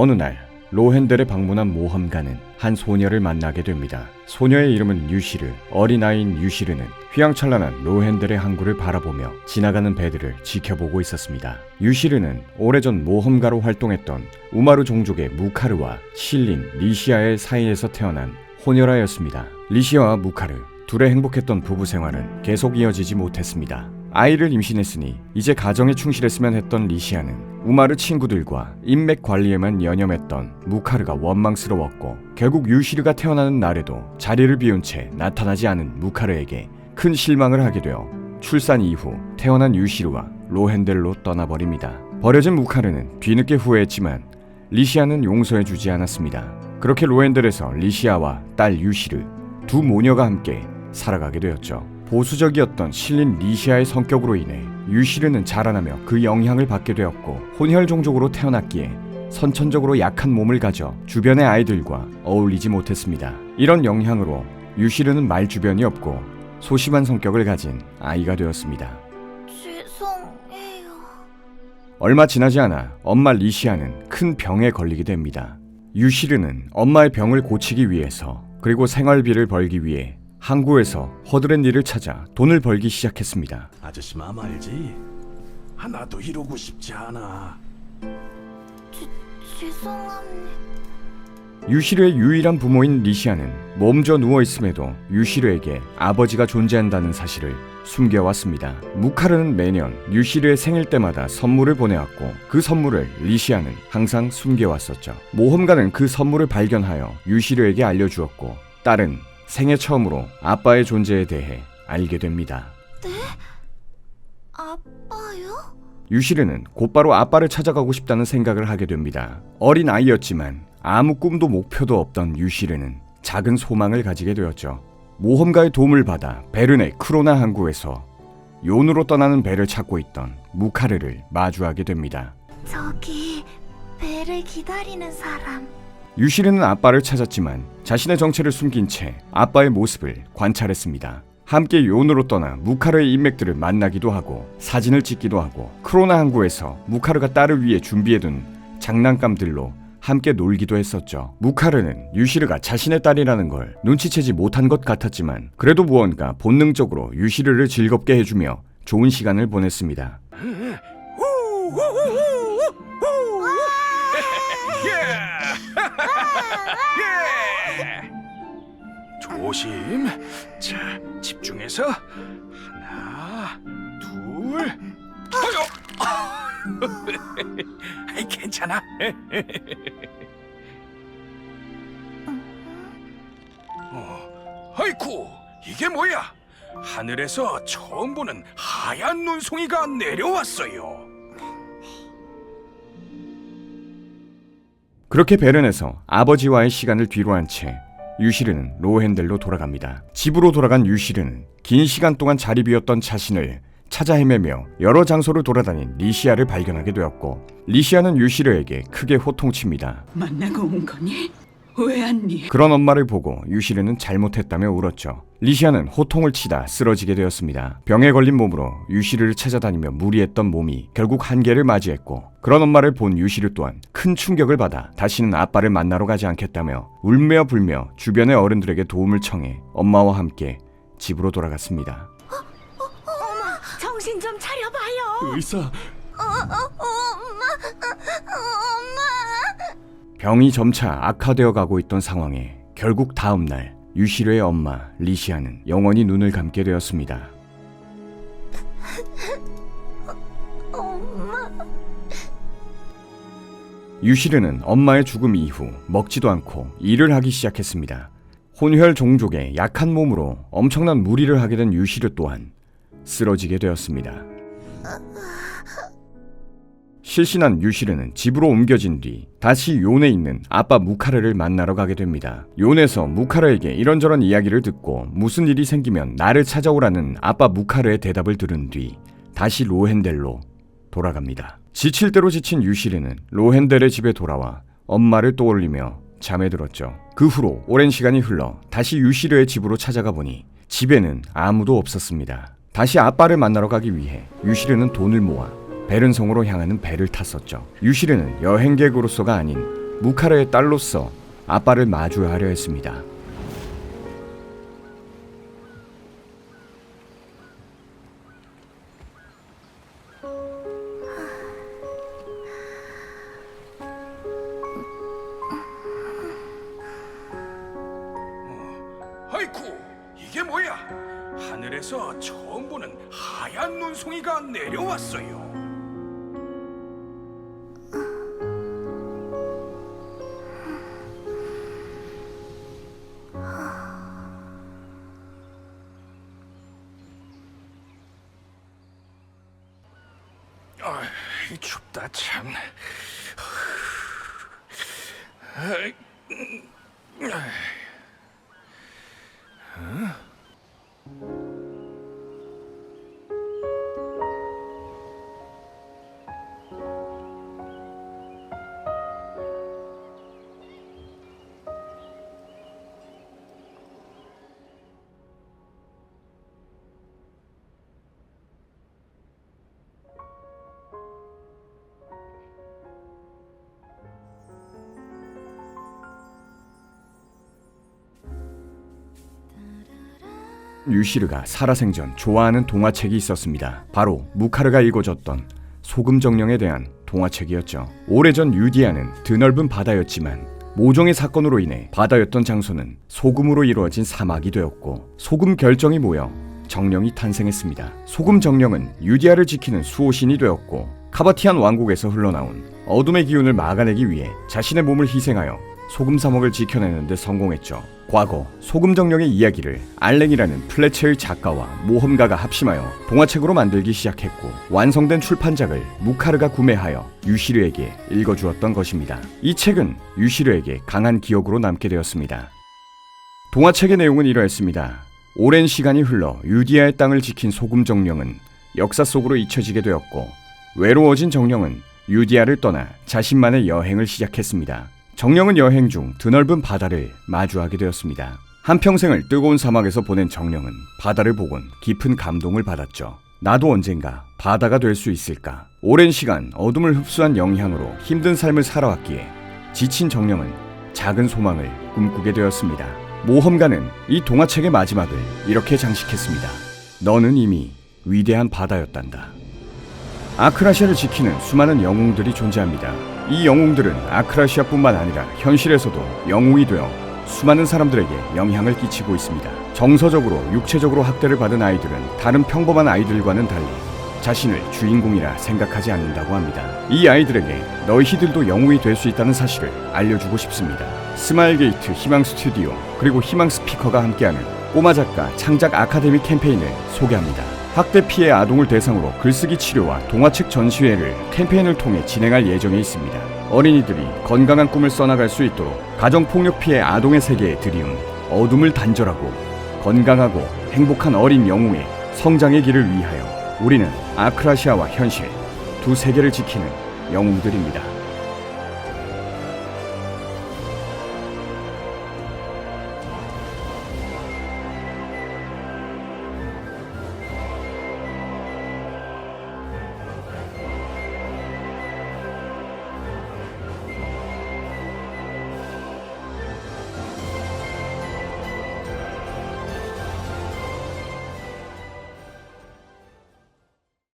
어느 날 로헨델에 방문한 모험가는 한 소녀를 만나게 됩니다. 소녀의 이름은 유시르. 어린아이인 유시르는 휘황찬란한 로헨델의 항구를 바라보며 지나가는 배들을 지켜보고 있었습니다. 유시르는 오래전 모험가로 활동했던 우마르 종족의 무카르와 신린 리시아의 사이에서 태어난 호녀라였습니다. 리시아와 무카르 둘의 행복했던 부부 생활은 계속 이어지지 못했습니다. 아이를 임신했으니 이제 가정에 충실했으면 했던 리시아는 우마르 친구들과 인맥 관리에만 연연했던 무카르가 원망스러웠고 결국 유시르가 태어나는 날에도 자리를 비운 채 나타나지 않은 무카르에게 큰 실망을 하게 되어 출산 이후 태어난 유시르와 로헨델로 떠나버립니다. 버려진 무카르는 뒤늦게 후회했지만 리시아는 용서해주지 않았습니다. 그렇게 로헨델에서 리시아와 딸 유시르 두 모녀가 함께 살아가게 되었죠. 보수적이었던 실린 리시아의 성격으로 인해 유시르는 자라나며 그 영향을 받게 되었고 혼혈 종족으로 태어났기에 선천적으로 약한 몸을 가져 주변의 아이들과 어울리지 못했습니다. 이런 영향으로 유시르는 말 주변이 없고 소심한 성격을 가진 아이가 되었습니다. 죄송해요. 얼마 지나지 않아 엄마 리시아는 큰 병에 걸리게 됩니다. 유시르는 엄마의 병을 고치기 위해서 그리고 생활비를 벌기 위해 항구에서 허드렛 일을 찾아 돈을 벌기 시작했습니다. 아저씨 맘 알지? 하나도 이러고 싶지 않아. 죄송합니다. 유시르의 유일한 부모인 리시아는 몸져 누워 있음에도 유시르에게 아버지가 존재한다는 사실을 숨겨왔습니다. 무카르는 매년 유시르의 생일 때마다 선물을 보내왔고 그 선물을 리시아는 항상 숨겨왔었죠. 모험가는 그 선물을 발견하여 유시르에게 알려주었고 딸은 생애 처음으로 아빠의 존재에 대해 알게 됩니다. 아빠요? 유시르는 곧바로 아빠를 찾아가고 싶다는 생각을 하게 됩니다. 어린 아이였지만 아무 꿈도 목표도 없던 유시르는 작은 소망을 가지게 되었죠. 모험가의 도움을 받아 베른의 크로나 항구에서 요누로 떠나는 배를 찾고 있던 무카르를 마주하게 됩니다. 저기 배를 기다리는 사람. 유시르는 아빠를 찾았지만 자신의 정체를 숨긴 채 아빠의 모습을 관찰했습니다. 함께 요누로 떠나 무카르의 인맥들을 만나기도 하고 사진을 찍기도 하고 크로나 항구에서 무카르가 딸을 위해 준비해둔 장난감들로 함께 놀기도 했었죠. 무카르는 유시르가 자신의 딸이라는 걸 눈치채지 못한 것 같았지만 그래도 무언가 본능적으로 유시르를 즐겁게 해주며 좋은 시간을 보냈습니다. 조심. 자, 집중해서 하나, 둘, 어여. 아이 괜찮아. 어, 아이쿠, 이게 뭐야? 하늘에서 처음 보는 하얀 눈송이가 내려왔어요. 그렇게 베른에서 아버지와의 시간을 뒤로 한 채 유시르는 로헨델로 돌아갑니다. 집으로 돌아간 유시르는 긴 시간 동안 비웠던 자신을 찾아 헤매며 여러 장소를 돌아다닌 리시아를 발견하게 되었고 리시아는 유시르에게 크게 호통칩니다. 만나고 온 거니? 왜 왔니? 그런 엄마를 보고 유시르는 잘못했다며 울었죠. 리시아는 호통을 치다 쓰러지게 되었습니다. 병에 걸린 몸으로 유시르를 찾아다니며 무리했던 몸이 결국 한계를 맞이했고 그런 엄마를 본 유시르 또한 큰 충격을 받아 다시는 아빠를 만나러 가지 않겠다며 울며 불며 주변의 어른들에게 도움을 청해 엄마와 함께 집으로 돌아갔습니다. 정신 좀 차려봐요. 의사, 엄마, 병이 점차 악화되어 가고 있던 상황에 결국 다음 날 유시르의 엄마 리시아는 영원히 눈을 감게 되었습니다. 엄마. 유시르는 엄마의 죽음 이후 먹지도 않고 일을 하기 시작했습니다. 혼혈 종족의 약한 몸으로 엄청난 무리를 하게 된 유시르 또한 쓰러지게 되었습니다. 실신한 유시르는 집으로 옮겨진 뒤 다시 요네 있는 아빠 무카르를 만나러 가게 됩니다. 요네서 무카르에게 이런저런 이야기를 듣고 무슨 일이 생기면 나를 찾아오라는 아빠 무카르의 대답을 들은 뒤 다시 로헨델로 돌아갑니다. 지칠 대로 지친 유시르는 로헨델의 집에 돌아와 엄마를 떠올리며 잠에 들었죠. 그 후로 오랜 시간이 흘러 다시 유시르의 집으로 찾아가 보니 집에는 아무도 없었습니다. 다시 아빠를 만나러 가기 위해 유시르는 돈을 모아 베른성으로 향하는 배를 탔었죠. 유시르는 여행객으로서가 아닌 무카르의 딸로서 아빠를 마주하려 했습니다. 하늘에서 처음 보는 하얀 눈송이가 내려왔어요. 아, 춥다 참. 아이, 음, 아이. 유시르가 살아생전 좋아하는 동화책이 있었습니다. 바로 무카르가 읽어줬던 소금 정령에 대한 동화책이었죠. 오래전 유디아는 드넓은 바다였지만 모종의 사건으로 인해 바다였던 장소는 소금으로 이루어진 사막이 되었고 소금 결정이 모여 정령이 탄생했습니다. 소금 정령은 유디아를 지키는 수호신이 되었고 카바티안 왕국에서 흘러나온 어둠의 기운을 막아내기 위해 자신의 몸을 희생하여 소금 사막을 지켜내는 데 성공했죠. 과거 소금 정령의 이야기를 알랭이라는 플래체의 작가와 모험가가 합심하여 동화책으로 만들기 시작했고 완성된 출판작을 무카르가 구매하여 유시르에게 읽어주었던 것입니다. 이 책은 유시르에게 강한 기억으로 남게 되었습니다. 동화책의 내용은 이러했습니다. 오랜 시간이 흘러 유디아의 땅을 지킨 소금 정령은 역사 속으로 잊혀지게 되었고 외로워진 정령은 유디아를 떠나 자신만의 여행을 시작했습니다. 정령은 여행 중 드넓은 바다를 마주하게 되었습니다. 한평생을 뜨거운 사막에서 보낸 정령은 바다를 보곤 깊은 감동을 받았죠. 나도 언젠가 바다가 될 수 있을까? 오랜 시간 어둠을 흡수한 영향으로 힘든 삶을 살아왔기에 지친 정령은 작은 소망을 꿈꾸게 되었습니다. 모험가는 이 동화책의 마지막을 이렇게 장식했습니다. 너는 이미 위대한 바다였단다. 아크라시아를 지키는 수많은 영웅들이 존재합니다. 이 영웅들은 아크라시아뿐만 아니라 현실에서도 영웅이 되어 수많은 사람들에게 영향을 끼치고 있습니다. 정서적으로 육체적으로 학대를 받은 아이들은 다른 평범한 아이들과는 달리 자신을 주인공이라 생각하지 않는다고 합니다. 이 아이들에게 너희들도 영웅이 될 수 있다는 사실을 알려주고 싶습니다. 스마일 게이트 희망 스튜디오 그리고 희망 스피커가 함께하는 꼬마 작가 창작 아카데미 캠페인을 소개합니다. 학대 피해 아동을 대상으로 글쓰기 치료와 동화책 전시회를 캠페인을 통해 진행할 예정에 있습니다. 어린이들이 건강한 꿈을 써나갈 수 있도록 가정폭력 피해 아동의 세계에 들이운 어둠을 단절하고 건강하고 행복한 어린 영웅의 성장의 길을 위하여 우리는 아크라시아와 현실 두 세계를 지키는 영웅들입니다.